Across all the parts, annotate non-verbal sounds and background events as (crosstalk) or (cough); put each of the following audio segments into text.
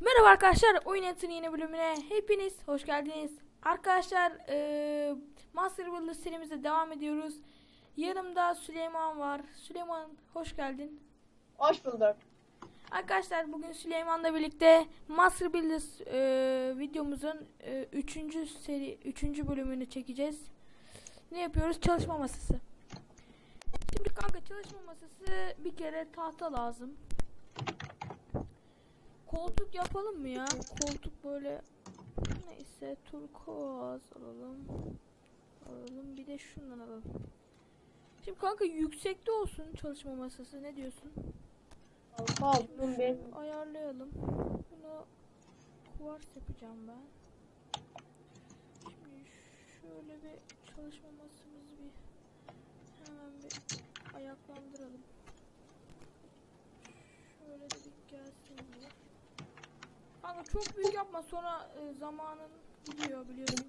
Merhaba arkadaşlar, Oyun Et'in yeni bölümüne hepiniz hoş geldiniz. Arkadaşlar, eee Master Builder serimize devam ediyoruz. Yanımda Süleyman var. Süleyman hoş geldin. Hoş bulduk. Arkadaşlar bugün Süleyman'la birlikte Master Builder eee, videomuzun 3. seri 3. bölümünü çekeceğiz. Ne yapıyoruz? Çalışma masası. Şimdi kanka çalışma masası bir kere tahta lazım. Koltuk yapalım mı ya? Koltuk böyle neyse turkuaz alalım. Alalım bir de şundan alalım. Şimdi kanka yüksekte olsun çalışma masası ne diyorsun? Kanka bunun ben Ayarlayalım. Bunu kuvars yapacağım ben. Şimdi şöyle bir çalışma masamızı bir hemen bir ayaklandıralım. Şöyle de bir gelsin diye. Kanka çok büyük yapma sonra e, zamanın gidiyor biliyorsun.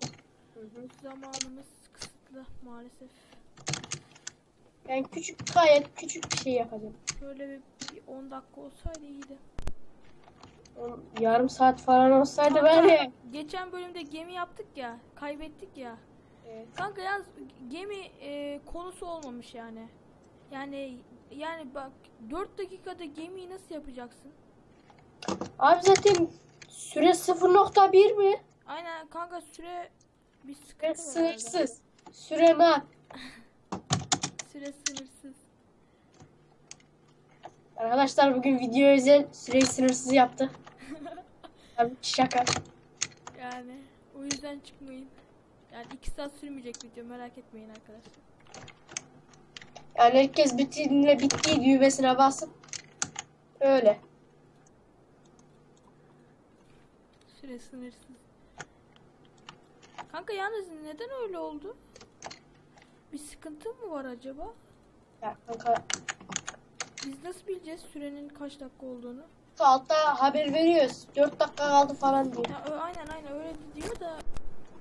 Hı hı. Zamanımız kısıtlı maalesef. ben küçük gayet küçük bir şey yapacağım. Şöyle bir, bir 10 dakika olsaydı iyiydi. On- Yarım saat falan olsaydı ben de. Geçen bölümde gemi yaptık ya, kaybettik ya. Evet. Kanka yalnız gemi e, konusu olmamış yani. Yani yani bak 4 dakikada gemiyi nasıl yapacaksın? Abi zaten süre 0.1 mi? Aynen kanka süre bir Ve sıkıntı var herhalde. sınırsız. Süre ne? (laughs) Süre sınırsız. Arkadaşlar bugün video özel süreyi sınırsız yaptı. (laughs) Tabii ki şaka. Yani o yüzden çıkmayın. Yani 2 saat sürmeyecek video merak etmeyin arkadaşlar. Yani herkes bütünle bittiği düğmesine basıp öyle. Süre sınırsız. Kanka yalnız neden öyle oldu? Bir sıkıntı mı var acaba? Ya kanka Biz nasıl bileceğiz sürenin kaç dakika olduğunu? altta haber veriyoruz. 4 dakika kaldı falan diye. Ya ö- aynen aynen öyle diyor da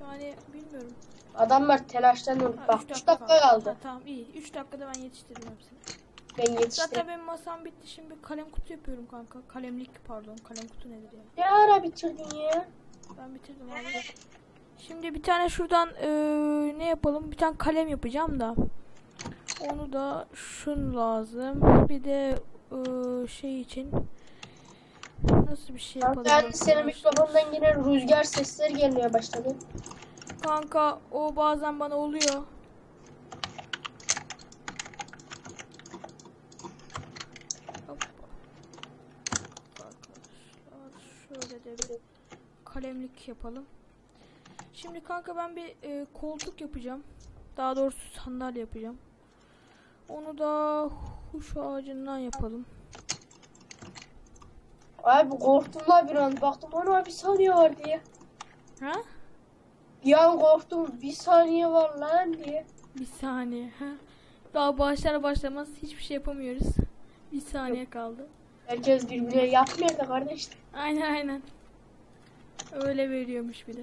yani bilmiyorum. Adamlar telaştan Ha, bak üç 3 dakika kaldı. Ha, tamam iyi. 3 dakikada ben yetiştirdim hepsini. Ben yetiştim. Zaten benim masam bitti. Şimdi kalem kutu yapıyorum kanka. Kalemlik pardon. Kalem kutu nedir ya? Ne ara bitirdin ya? Ben bitirdim abi. Şimdi bir tane şuradan eee, ne yapalım? Bir tane kalem yapacağım da. Onu da şun lazım. Bir de eee, şey için nasıl bir şey yapalım? Ben senin mikrofondan yine rüzgar sesleri gelmeye başladı. Kanka o bazen bana oluyor. Hoppa. Arkadaşlar şöyle bir kalemlik yapalım. Şimdi kanka ben bir e, koltuk yapacağım. Daha doğrusu sandalye yapacağım. Onu da huş ağacından yapalım. Abi korktum la bir an. Baktım ana bir saniye var diye. Ha? Bir an korktum bir saniye var lan diye. Bir saniye. Ha? Daha başlar başlamaz hiçbir şey yapamıyoruz. Bir saniye kaldı. Herkes birbirine yapmıyor da kardeş. Aynen aynen. Öyle veriyormuş bir de.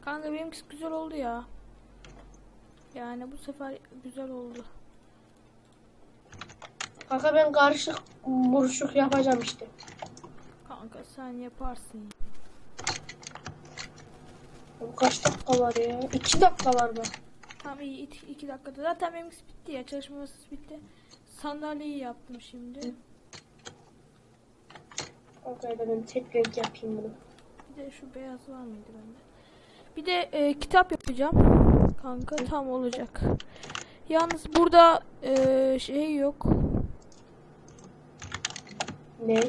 Kanka benimkisi güzel oldu ya. Yani bu sefer güzel oldu. Kanka ben karışık buruşuk yapacağım işte. Kanka sen yaparsın. Bu kaç dakika var ya? 2 dakika var bak. Tamam iyi iki, iki dakikada. Zaten benimkisi bitti ya. Çalışma masası bitti. Sandalyeyi yaptım şimdi. Da ben tek renk yapayım bunu. Bir de şu beyaz var mıydı bende? Bir de e, kitap yapacağım. Kanka tam olacak. Yalnız burada e, şey yok. Ne?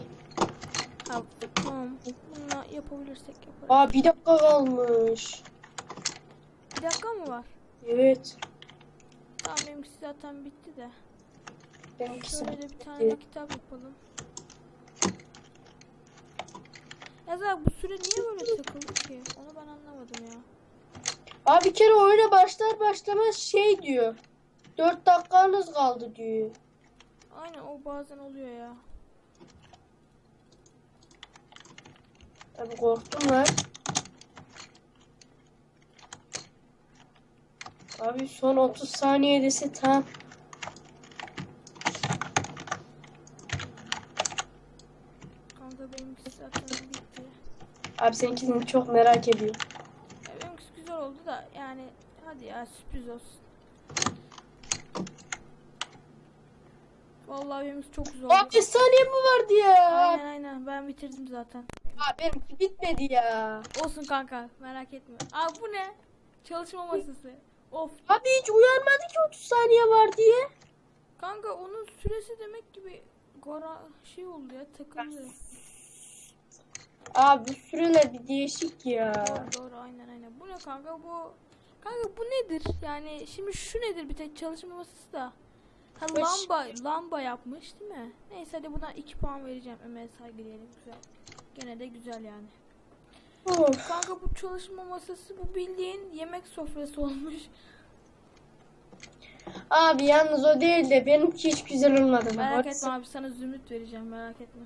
Ha, tamam. Bununla yapabilirsek yaparız. Aa bir dakika kalmış. Bir dakika mı var? Evet. Tamam benimkisi zaten bitti de. Benimkisi Şöyle de bir bitti. tane de kitap yapalım. Ya zaten bu süre niye böyle takıldı ki? Onu ben anlamadım ya. Abi bir kere oyuna başlar başlamaz şey diyor. 4 dakikanız kaldı diyor. Aynen o bazen oluyor ya. Abi korktum lan. Abi son 30 saniyedesi tam. Kanka benimki zaten bitti. Abi seninkini çok merak ediyorum. Ya benimkisi güzel oldu da yani hadi ya sürpriz olsun. Vallahi benimkisi çok güzel oldu. 15 saniye mi vardı ya? Aynen aynen ben bitirdim zaten. Abi benimki bitmedi ya. Olsun kanka merak etme. Abi bu ne? Çalışma masası. Of Abi hiç uyarmadı ki 30 saniye var diye. kanka onun süresi demek gibi gora şey oldu ya takıldı. Abi süreler bir değişik ya. Doğru doğru aynen aynen. Bu ne kanka bu? Kanka bu nedir? Yani şimdi şu nedir bir tek çalışma masası da. Ha Hoş. lamba lamba yapmış değil mi? Neyse hadi buna 2 puan vereceğim. Ömer'e saygı diyelim güzel. Gene de güzel yani. Of. Kanka bu çalışma masası bu bildiğin yemek sofrası olmuş. Abi yalnız o değil de benimki hiç güzel olmadı. Merak Bak, etme abi sana zümrüt vereceğim merak etme.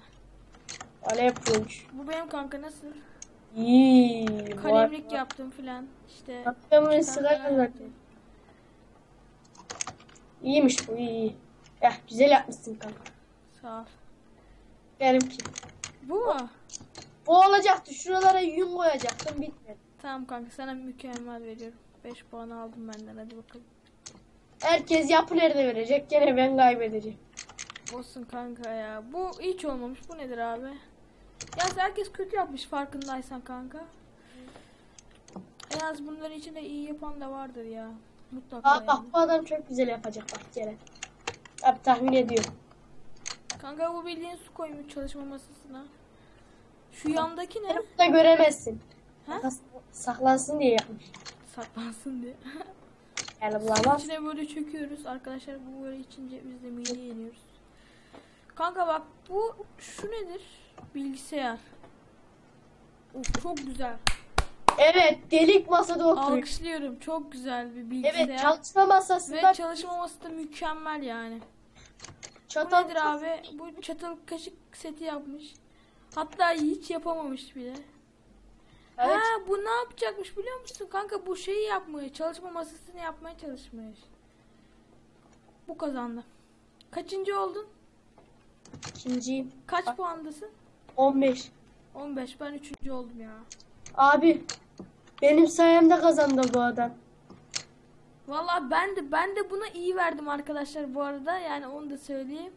Alev punç. Bu benim kanka nasıl? İyi. Kalemlik yaptım filan işte. Kanka, sıra zaten. İyiymiş bu iyi. Ya güzel yapmışsın kanka. Sağ ol. Benimki. Bu mu? Bu olacaktı. Şuralara yün koyacaktım bitmedi. Tamam kanka sana mükemmel veriyorum. 5 puan aldım benden hadi bakalım. Herkes yapı nerede verecek? Gene ben kaybedeceğim. Olsun kanka ya. Bu hiç olmamış. Bu nedir abi? Ya herkes kötü yapmış farkındaysan kanka. En az bunların içinde iyi yapan da vardır ya. Mutlaka Aa, bak yani. bu adam çok güzel yapacak bak gene. Abi tahmin ediyorum. Kanka bu bildiğin su koymuş çalışma masasına. Şu yandaki ne? Burada göremezsin. Ha? Saklansın diye yapmış. Saklansın diye. (laughs) Yani bulamaz. içine böyle çöküyoruz. Arkadaşlar bu böyle içince biz de mideye yeniyoruz. Kanka bak bu şu nedir? Bilgisayar. Of çok güzel. Evet delik masada oturuyor. Alkışlıyorum. Çok güzel bir bilgisayar. Evet çalışma masasında Ve çalışma masası da mükemmel yani. Bu çatal nedir abi? Bu çatal kaşık seti yapmış. Hatta hiç yapamamış bile. Evet. Ha bu ne yapacakmış biliyor musun? Kanka bu şeyi yapmış. Çalışma masasını yapmaya çalışmış. Bu kazandı. Kaçıncı oldun? İkinciyim. Kaç puandasın? 15. 15. Ben üçüncü oldum ya. Abi benim sayemde kazandı bu adam. Vallahi ben de ben de buna iyi verdim arkadaşlar bu arada. Yani onu da söyleyeyim.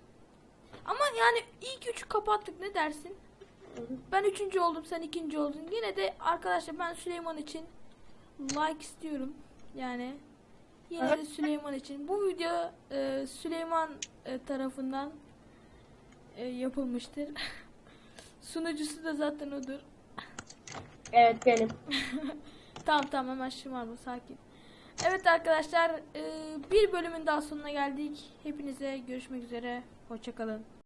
Ama yani ilk üçü kapattık ne dersin? Ben üçüncü oldum sen ikinci oldun. Yine de arkadaşlar ben Süleyman için like istiyorum. Yani yine de Süleyman için. Bu video e, Süleyman e, tarafından e, yapılmıştır. (laughs) Sunucusu da zaten odur. Evet benim. (laughs) Tamam tamam hemen şımarma sakin. Evet arkadaşlar e, bir bölümün daha sonuna geldik. Hepinize görüşmek üzere. Hoşçakalın.